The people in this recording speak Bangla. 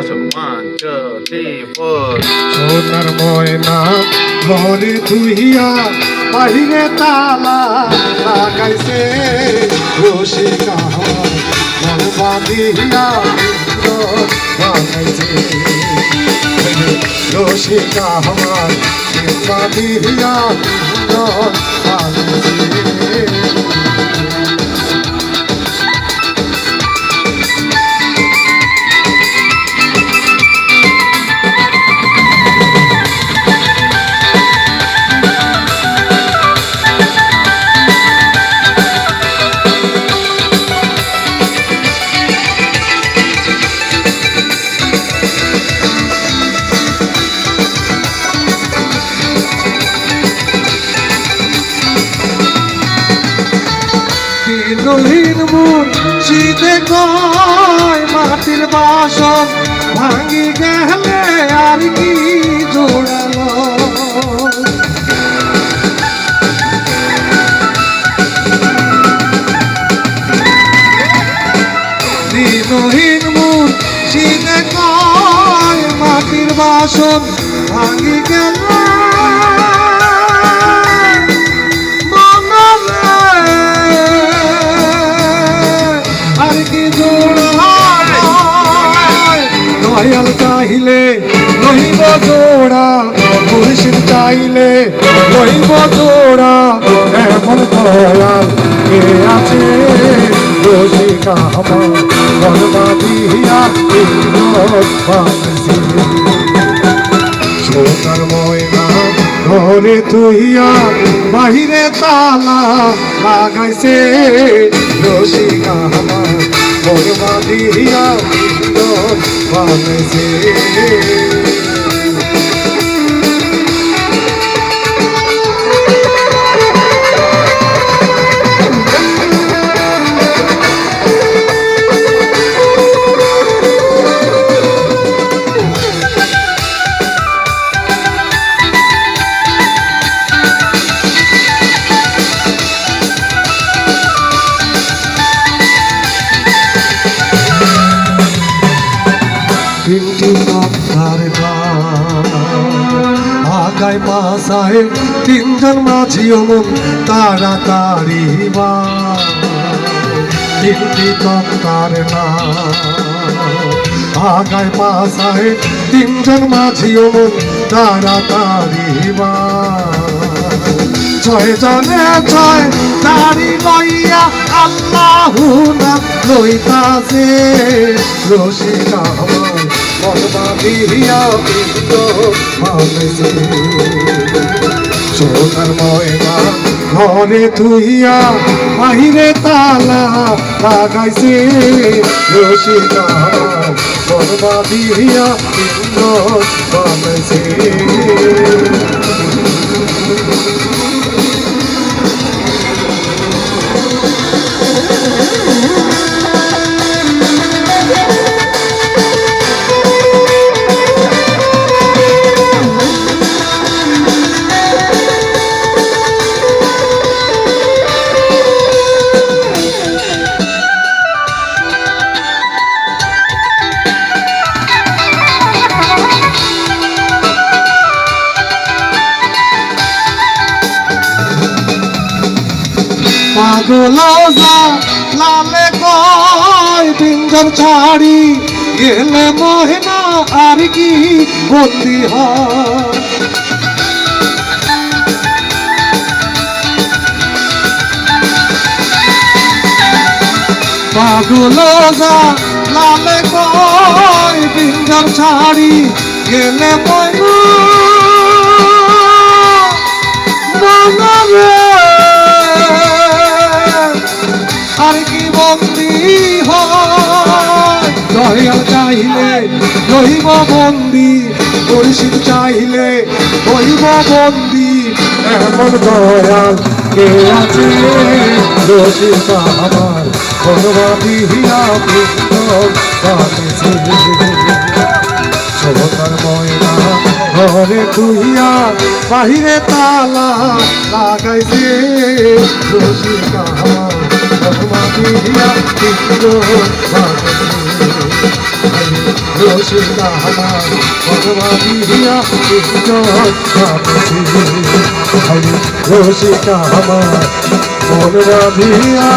আসো ওয়ান টু থ্রি ফোর সোনার ময়না ঘরে তুইয়া বাহিরে তালা লাগাইছে। রসিকা বাঁধিয়া রসিকা আমার বাঁধিয়া দিনহীন মন শীতে কয় মাটির বাসন ভাঙি গেলে আর কি জোড়ালো? দিনহীন মন শীতে কয় মাটির বাসন ভাঙি গেলে চাইলে রহিব জোড়া মুর্শিদ চাইলে রহিব জোড়া, এমন দয়াল কে আছে? ঘরে তুইয়া বাহিরে তালা লাগাইছে। রসিকা আমার বলবা দিয়া বানাইছে পাশায় তিনজন মাঝি অমন তাড়াতাড়ি বা। তিনটি তত্তার না। আগায় পাশায় তিনজন মাঝি অমন তাড়াতাড়ি বা। ছয় জনে ছয় দাড়ি লইয়া আল্লাহ নাম লইতাছে। রসিকা বলবা দিয়া পিণ্ড সোনার ময়না ঘরে তুইয়া বাহিরে তালা লাগাইছে রসিকা বলবা দিয়া পাগল লালে কয়, পিঞ্জর ছাড়ি, গেলে মহিনা আর কি বন্দি হয়? পাগল লালে কয়, পিঞ্জর ছাড়ি, গেলে মহিনা রহিব বন্দি পরিচিত চাইলে হইব বন্দি এমন দয়াল কে আছে? রসিকা আমার বনবাদী হিয়া সবতার ময়না ঘরে তুইয়া বাহিরে তালা লাগাইছে। রসিকা বনবাদী হিয়া রসিকা আমার ভগবানিয়া রসিকা আমার মন বাঁধিয়া